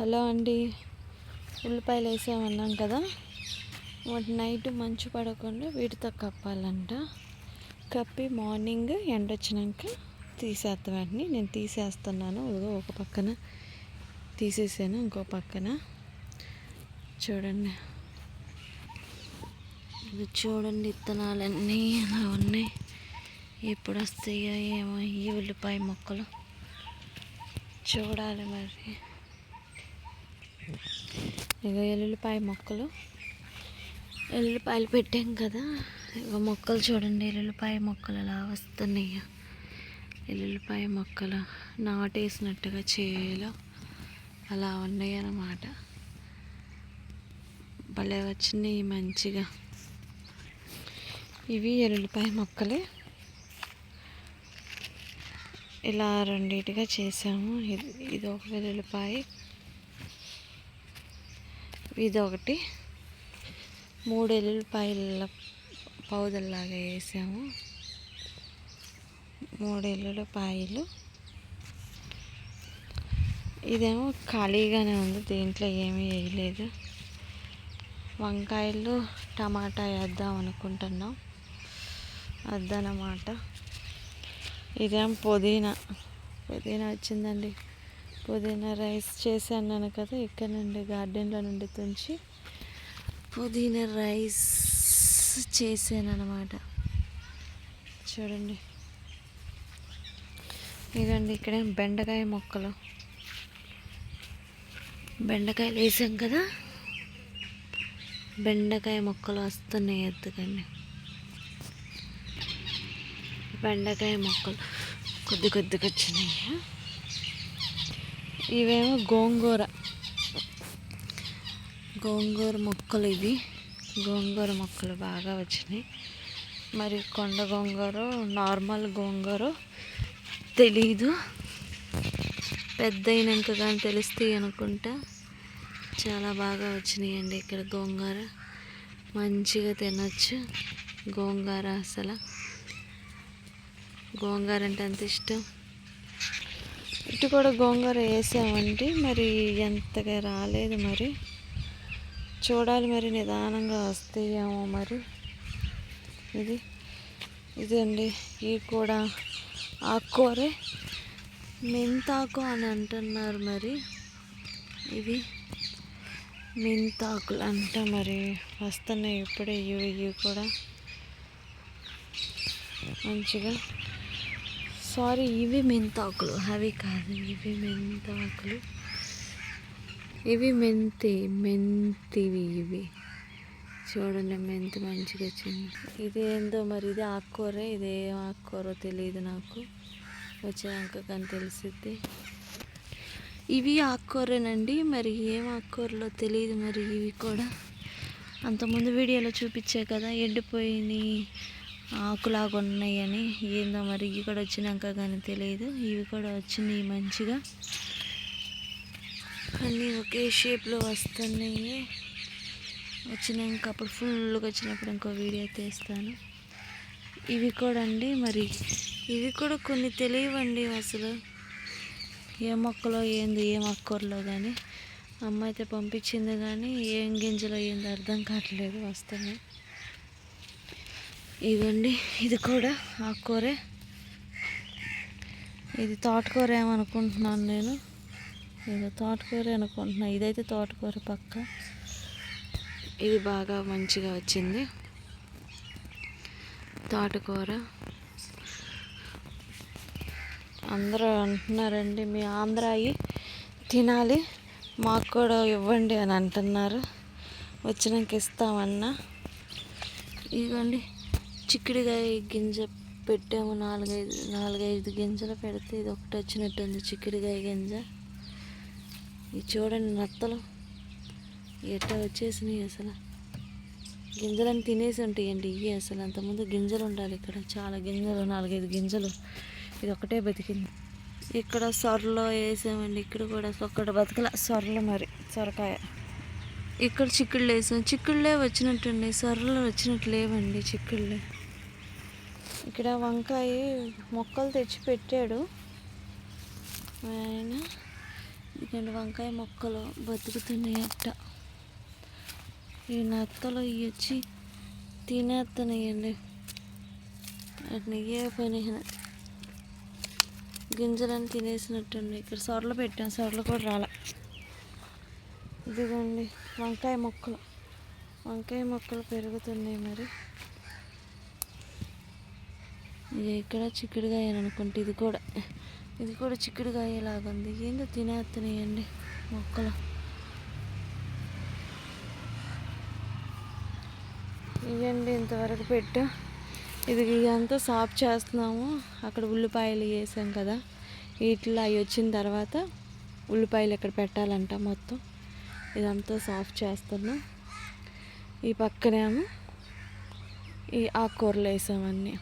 Hello అండి. ఉల్లిపాయలు వేసామన్నాం కదా. వాటి నైట్ మంచు పడకుండా వీటితో కప్పాలంట. కప్పి మార్నింగ్ ఎండ వచ్చినాక తీసేస్తాం వాటిని నేను తీసేస్తున్నాను. ఇదిగో ఒక పక్కన తీసేసాను ఇంకో పక్కన. చూడండి. ఇది చూడండి విత్తనాలన్నీ అలా ఉన్నాయి. ఎప్పుడు వస్తాయో ఏమో ఈ ఉల్లిపాయ మొక్కలు. చూడాలి మరి. ఇక ఎల్లుల్లిపాయ మొక్కలు. ఎల్లుల్లిపాయలు పెట్టాం కదా. ఇక మొక్కలు చూడండి ఎల్లుల్లిపాయ మొక్కలు అలా వస్తున్నాయి. ఎల్లుల్లిపాయ మొక్కలు నాటేసినట్టుగా చేలో అలా ఉన్నాయి అన్నమాట భలే వచ్చినాయి మంచిగా. ఇవి ఎల్లుల్లిపాయ మొక్కలే. ఇలా రెండింటిగా చేసాము. ఇది ఇది ఒక వెల్లుల్లిపాయ ఇది ఒకటి మూడు ఎల్లుల్లిపాయల పౌదల్లాగా వేసాము. మూడు ఎల్లుల్లిపాయలు. ఇదేమో ఖాళీగానే ఉంది దీంట్లో ఏమీ వేయలేదు. వంకాయలు టమాటా వేద్దాం అనుకుంటున్నాం. అదనమాట ఇదేం పుదీనా. పుదీనా వచ్చిందండి. పుదీనా రైస్ చేశాను కదా ఇక్కడ నుండి గార్డెన్లో నుండి తుంచి పుదీనా రైస్ చేశాను అనమాట చూడండి. ఇదండి ఇక్కడ బెండకాయ మొక్కలు. బెండకాయలు వేసాం కదా? బెండకాయ మొక్కలు వస్తున్నాయి ఎత్తుకండి. బెండకాయ మొక్కలు కొద్ది కొద్దిగా వచ్చినాయి. ఇవేమో గోంగూర. గోంగూర మొక్కలు ఇవి. గోంగూర మొక్కలు బాగా వచ్చినాయి. మరి కొండ గోంగూర నార్మల్ గోంగూర తెలీదు. పెద్ద అయినాక కానీ తెలుస్తాయి అనుకుంటా. చాలా బాగా వచ్చినాయండి ఇక్కడ గోంగూర. మంచిగా తినచ్చు గోంగూర అసలు. గోంగూర అంటే అంత ఇష్టం. ఇటు కూడా గోంగూర వేసామండి. మరి ఎంతగా రాలేదు మరి. చూడాలి మరి నిదానంగా వస్తాయేమో మరి. ఇది ఇదండి ఇవి కూడా ఆకుకూరే. మెంతాకు అని అంటున్నారు మరి. ఇవి మెంతాకులు అంట మరి. వస్తున్నాయి ఇప్పుడే ఇవి ఇవి కూడా. మంచిగా సారీ ఇవి మెంతాకులు. అవి కాదు ఇవి మెంతాకులు. ఇవి మెంతి మెంతివి ఇవి. చూడండి మెంతి మంచిగా వచ్చింది. ఇది ఏందో మరి ఇది ఆకుకూర? ఇది ఏం ఆకుకూరో తెలియదు నాకు. వచ్చాక కానీ తెలిసిద్ది. ఇవి ఆకుకూరేనండి. మరి ఏం ఆకుకూరలో తెలియదు మరి ఇవి కూడా. అంతకుముందు వీడియోలో చూపించే కదా ఎండిపోయినాయి. ఆకులాగా ఉన్నాయని ఏందో మరి ఇవి కూడా వచ్చినాక కానీ తెలియదు. ఇవి కూడా వచ్చినాయి మంచిగా. అన్నీ ఒకే షేప్లో వస్తున్నాయి. వచ్చినాక అప్పుడు ఫుల్గా వచ్చినప్పుడు ఇంకో వీడియో తీస్తాను. ఇవి కూడా అండి మరి. ఇవి కూడా కొన్ని తెలియవండి అసలు. ఏ మొక్కలో ఏంది ఏ మొక్కర్లో కానీ అమ్మ అయితే పంపించింది కానీ ఏం గింజలో ఏంది అర్థం కావట్లేదు వస్తున్నాయి. ఇదండి ఇది కూడా ఆకుకూరే. ఇది తోటకూర ఏమనుకుంటున్నాను నేను? ఇది తోటకూర అనుకుంటున్నా. ఇదైతే తోటకూర పక్క. ఇది బాగా మంచిగా వచ్చింది. తోటకూర. అందరూ అంటున్నారండి మీ ఆంధ్రాయి తినాలి మాకు కూడా ఇవ్వండి అని అంటున్నారు. వచ్చినాక ఇస్తామన్నా. ఇదిగోండి చిక్కుడుకాయ గింజ పెట్టాము. నాలుగైదు నాలుగైదు గింజలు పెడితే ఇది ఒకటి వచ్చినట్టుంది. చిక్కుడుకాయ గింజ. ఇది చూడండి నత్తలు ఎట్ట వచ్చేసినాయి అసలు. గింజలను తినేసి ఉంటాయండి ఇవి అసలు. అంతకుముందు గింజలు ఉండాలి ఇక్కడ. చాలా గింజలు నాలుగైదు గింజలు. ఇది ఒకటే బతికింది. ఇక్కడ సొరలో వేసామండి. ఇక్కడ కూడా ఒక్కడ బతకల. సొరలు మరి సొరకాయ. ఇక్కడ చిక్కుళ్ళు వేసాం. చిక్కుళ్ళే వచ్చినట్టుండి సొరలు వచ్చినట్టు లేవండి చిక్కుళ్ళే. ఇక్కడ వంకాయ మొక్కలు తెచ్చి పెట్టాడు ఆయన ఇదిగోండి వంకాయ మొక్కలు బతుకుతున్నాయి అట్ట ఈ నత్తలు ఇవి వచ్చి తినేస్తున్నాయండి వాటిని ఏ పని గింజలను తినేసినట్టుంది. ఇక్కడ సొరలు పెట్టాం సొరలు కూడా రాల. ఇదిగోండి వంకాయ మొక్కలు. వంకాయ మొక్కలు పెరుగుతున్నాయి మరి. ఇక్కడ చిక్కుడుకాయ అనుకుంటే ఇది కూడా ఇది కూడా చిక్కుడుగాయలాగా ఉంది ఏందో తినేస్తున్నాయండి మొక్కలు. ఇవ్వండి ఇంతవరకు పెట్టు. ఇది ఇదంతా సాఫ్ చేస్తున్నాము. అక్కడ ఉల్లిపాయలు వేసాం కదా. వీటిలో అవి వచ్చిన తర్వాత ఉల్లిపాయలు ఇక్కడ పెట్టాలంట మొత్తం. ఇదంతా సాఫ్ చేస్తున్నాం. ఈ పక్కనేమో ఈ ఆకుకూరలు వేసామన్నీ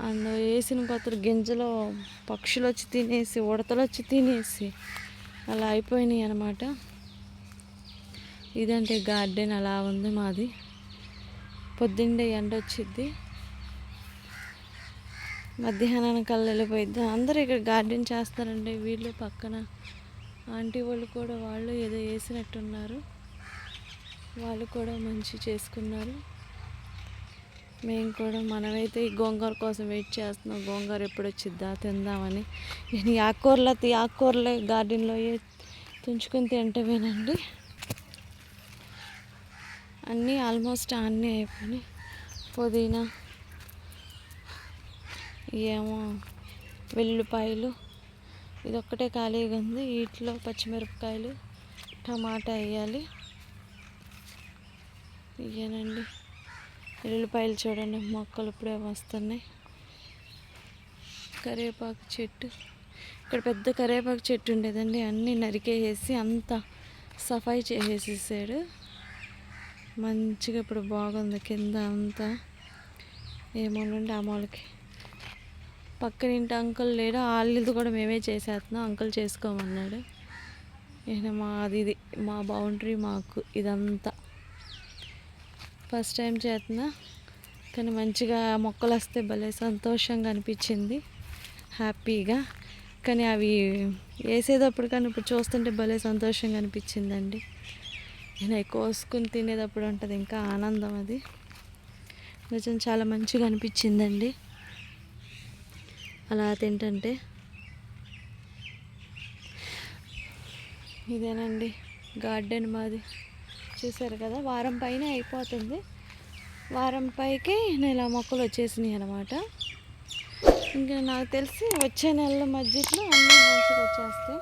అందులో వేసిన కొత్త గింజలో పక్షులు వచ్చి తినేసి ఉడతలు వచ్చి తినేసి అలా అయిపోయినాయి అనమాట ఇదంటే గార్డెన్ అలా ఉంది మాది. పొద్దున్నే ఎండ వచ్చిద్ది. మధ్యాహ్నం కల్లా వెళ్ళిపోయిద్ది. అందరూ ఇక్కడ గార్డెన్ చేస్తారండి వీళ్ళు పక్కన. ఆంటీ వాళ్ళు కూడా వాళ్ళు ఏదో వేసినట్టున్నారు. వాళ్ళు కూడా మంచి చేసుకున్నారు. మేము కూడా మనమైతే ఈ గోంగూర కోసం వెయిట్ చేస్తున్నాం. గోంగూర ఎప్పుడు వచ్చిద్దా తిందామని ఈ ఆకుకూరలు ఈ ఆకుకూరలే గార్డెన్లో తుంచుకుని తుంచుకొని తింటవేనండి అన్నీ ఆల్మోస్ట్ అన్నీ అయిపోయినాయి. పుదీనా ఏమో వెల్లుల్లిపాయలు ఇదొక్కటే ఖాళీగా ఉంది. వీటిలో పచ్చిమిరపకాయలు టమాటా వేయాలి ఇవేనండి వెల్లుల్లిపాయలు చూడండి మొక్కలు ఇప్పుడే వస్తున్నాయి. కరివేపాకు చెట్టు. ఇక్కడ పెద్ద కరివేపాకు చెట్టు ఉండేదండి. అన్నీ నరికేసేసి అంతా సఫాయి చేసేసాడు. మంచిగా ఇప్పుడు బాగుంది కింద అంతా. ఏమోనండి ఆ మూలకి. పక్కన ఇంటి అంకుల్ లేడు. వాళ్ళది కూడా మేమే చేసేస్తున్నాం. అంకుల్ చేసుకోమన్నాడు. ఈయన మాది ఇది. మా బౌండరీ మాకు ఇదంతా. ఫస్ట్ టైం చేస్తున్నా. కానీ మంచిగా మొక్కలు వస్తే భలే సంతోషంగా అనిపించింది. హ్యాపీగా. కానీ అవి వేసేటప్పుడు కానీ ఇప్పుడు చూస్తుంటే భలే సంతోషంగా అనిపించిందండి. నేను అవి కోసుకుని తినేటప్పుడు ఉంటుంది ఇంకా ఆనందం అది. నిజం చాలా మంచిగా అనిపించిందండి. అలా తింటంటే. ఇదేనండి గార్డెన్ మాది. చూసారు కదా వారం పైన అయిపోతుంది. వారం పైకి నెల మొక్కలు వచ్చేసినాయి అనమాట ఇంకా నాకు తెలిసి వచ్చే నెలల మధ్యలో అన్నీ మంచిగా వచ్చేస్తాయి.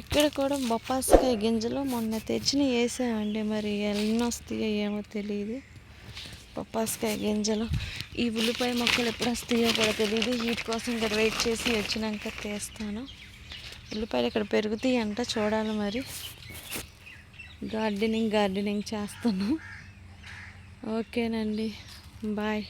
ఇక్కడ కూడా బొప్పాసికాయ గింజలు మొన్న తెచ్చిన వేసామండి మరి ఎన్ని వస్తాయో ఏమో తెలియదు బొప్పాసికాయ గింజలు ఈ ఉల్లిపాయ మొక్కలు ఎప్పుడు వస్తాయో కూడా తెలియదు వీటి కోసం ఇక్కడ వెయిట్ చేసి వచ్చినాక తీస్తాను. ఉల్లిపాయలు ఇక్కడ పెరుగుతాయి అంట చూడాలి మరి. గార్డెనింగ్ గార్డెనింగ్ చేస్తాను. ఓకేనండి. బాయ్.